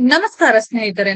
ನಮಸ್ಕಾರ ಸ್ನೇಹಿತರೆ.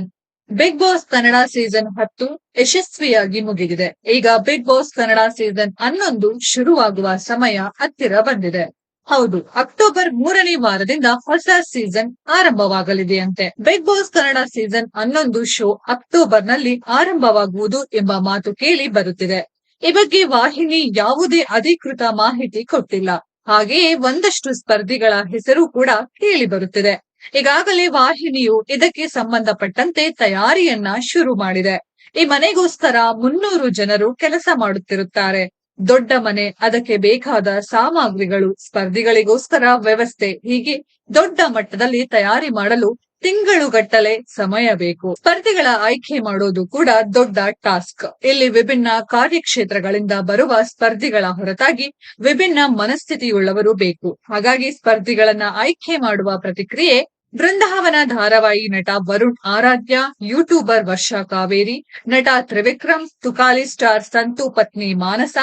Big Boss Kannada season ಹತ್ತು ಯಶಸ್ವಿಯಾಗಿ ಮುಗಿದಿದೆ. ಈಗ ಬಿಗ್ ಬಾಸ್ ಕನ್ನಡ ಸೀಸನ್ ಹನ್ನೊಂದು ಶುರುವಾಗುವ ಸಮಯ ಹತ್ತಿರ ಬಂದಿದೆ. ಹೌದು, ಅಕ್ಟೋಬರ್ ಮೂರನೇ ವಾರದಿಂದ ಹೊಸ ಸೀಸನ್ ಆರಂಭವಾಗಲಿದೆಯಂತೆ. ಬಿಗ್ ಬಾಸ್ ಕನ್ನಡ ಸೀಸನ್ ಹನ್ನೊಂದು ಶೋ ಅಕ್ಟೋಬರ್ನಲ್ಲಿ ಆರಂಭವಾಗುವುದು ಎಂಬ ಮಾತು ಕೇಳಿ ಬರುತ್ತಿದೆ. ಈ ಬಗ್ಗೆ ವಾಹಿನಿ ಯಾವುದೇ ಅಧಿಕೃತ ಮಾಹಿತಿ ಕೊಟ್ಟಿಲ್ಲ. ಹಾಗೆಯೇ ಒಂದಷ್ಟು ಸ್ಪರ್ಧಿಗಳ ಹೆಸರು ಕೂಡ ಕೇಳಿ ಬರುತ್ತಿದೆ. ಈಗಾಗಲೇ ವಾಹಿನಿಯು ಇದಕ್ಕೆ ಸಂಬಂಧಪಟ್ಟಂತೆ ತಯಾರಿಯನ್ನ ಶುರು ಮಾಡಿದೆ. ಈ ಮನೆಗೋಸ್ಕರ ಮುನ್ನೂರು ಜನರು ಕೆಲಸ ಮಾಡುತ್ತಿರುತ್ತಾರೆ. ದೊಡ್ಡ ಮನೆ, ಅದಕ್ಕೆ ಬೇಕಾದ ಸಾಮಗ್ರಿಗಳು, ಸ್ಪರ್ಧಿಗಳಿಗೋಸ್ಕರ ವ್ಯವಸ್ಥೆ ಹೀಗೆ ದೊಡ್ಡ ಮಟ್ಟದಲ್ಲಿ ತಯಾರಿ ಮಾಡಲು ತಿಂಗಳುಗಟ್ಟಲೆ ಸಮಯ ಬೇಕು. ಸ್ಪರ್ಧಿಗಳ ಆಯ್ಕೆ ಮಾಡೋದು ಕೂಡ ದೊಡ್ಡ ಟಾಸ್ಕ್. ಇಲ್ಲಿ ವಿಭಿನ್ನ ಕಾರ್ಯಕ್ಷೇತ್ರಗಳಿಂದ ಬರುವ ಸ್ಪರ್ಧಿಗಳ ಹೊರತಾಗಿ ವಿಭಿನ್ನ ಮನಸ್ಥಿತಿಯುಳ್ಳವರು ಬೇಕು. ಹಾಗಾಗಿ ಸ್ಪರ್ಧಿಗಳನ್ನ ಆಯ್ಕೆ ಮಾಡುವ ಪ್ರತಿಕ್ರಿಯೆ ಬೃಂದಾವನ ಧಾರಾವಾಹಿ ನಟ ವರುಣ್ ಆರಾಧ್ಯ, ಯೂಟ್ಯೂಬರ್ ವರ್ಷಾ ಕಾವೇರಿ, ನಟ ತ್ರಿವಿಕ್ರಮ್, ತುಕಾಲಿ ಸ್ಟಾರ್ ಸಂತು ಪತ್ನಿ ಮಾನಸ,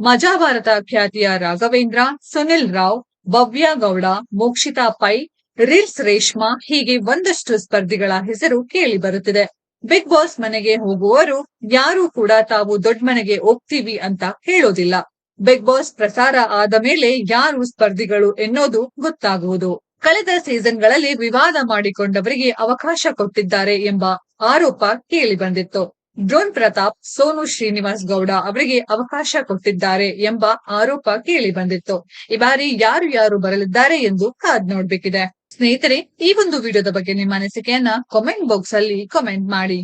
ಮಜಾ ಭಾರತ ಖ್ಯಾತಿಯ ರಾಘವೇಂದ್ರ, ಸುನಿಲ್ ರಾವ್, ಭವ್ಯ ಗೌಡ, ಮೋಕ್ಷಿತಾ ಪೈ ರೀಲ್ಸ್ ರೇಷ್ಮಾ ಹೀಗೆ ಒಂದಷ್ಟು ಸ್ಪರ್ಧಿಗಳ ಹೆಸರು ಕೇಳಿ ಬರುತ್ತಿದೆ. ಬಿಗ್ ಬಾಸ್ ಮನೆಗೆ ಹೋಗುವವರು ಯಾರು ಕೂಡ ತಾವು ದೊಡ್ಡ ಮನೆಗೆ ಹೋಗ್ತೀವಿ ಅಂತ ಹೇಳೋದಿಲ್ಲ. ಬಿಗ್ ಬಾಸ್ ಪ್ರಸಾರ ಆದ ಮೇಲೆ ಯಾರು ಸ್ಪರ್ಧಿಗಳು ಎನ್ನೋದು ಗೊತ್ತಾಗುವುದು. ಕಳೆದ ಸೀಸನ್ಗಳಲ್ಲಿ ವಿವಾದ ಮಾಡಿಕೊಂಡವರಿಗೆ ಅವಕಾಶ ಕೊಟ್ಟಿದ್ದಾರೆ ಎಂಬ ಆರೋಪ ಕೇಳಿ ಬಂದಿತ್ತು. ಡ್ರೋನ್ ಪ್ರತಾಪ್, ಸೋನು ಶ್ರೀನಿವಾಸ್ ಗೌಡ ಅವರಿಗೆ ಅವಕಾಶ ಕೊಟ್ಟಿದ್ದಾರೆ ಎಂಬ ಆರೋಪ ಕೇಳಿ ಬಂದಿತ್ತು. ಈ ಬಾರಿ ಯಾರು ಯಾರು ಬರಲಿದ್ದಾರೆ ಎಂದು ಕಾದ್ ನೋಡ್ಬೇಕಿದೆ. ಸ್ನೇಹಿತರೆ, ಈ ಒಂದು ವಿಡಿಯೋದ ಬಗ್ಗೆ ನಿಮ್ಮ ಅನಿಸಿಕೆಯನ್ನ ಕಾಮೆಂಟ್ ಬಾಕ್ಸ್ ಅಲ್ಲಿ ಕಾಮೆಂಟ್ ಮಾಡಿ.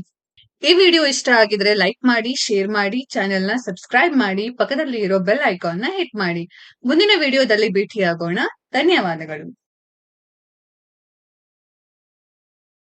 ಈ ವಿಡಿಯೋ ಇಷ್ಟ ಆಗಿದ್ರೆ ಲೈಕ್ ಮಾಡಿ ಶೇರ್ ಮಾಡಿ ಚಾನೆಲ್ನ ಸಬ್ಸ್ಕ್ರೈಬ್ ಮಾಡಿ ಪಕ್ಕದಲ್ಲಿ ಇರೋ ಬೆಲ್ ಐಕಾನ್ನ ಹಿಟ್ ಮಾಡಿ. ಮುಂದಿನ ವಿಡಿಯೋದಲ್ಲಿ ಭೇಟಿಯಾಗೋಣ. ಧನ್ಯವಾದಗಳು.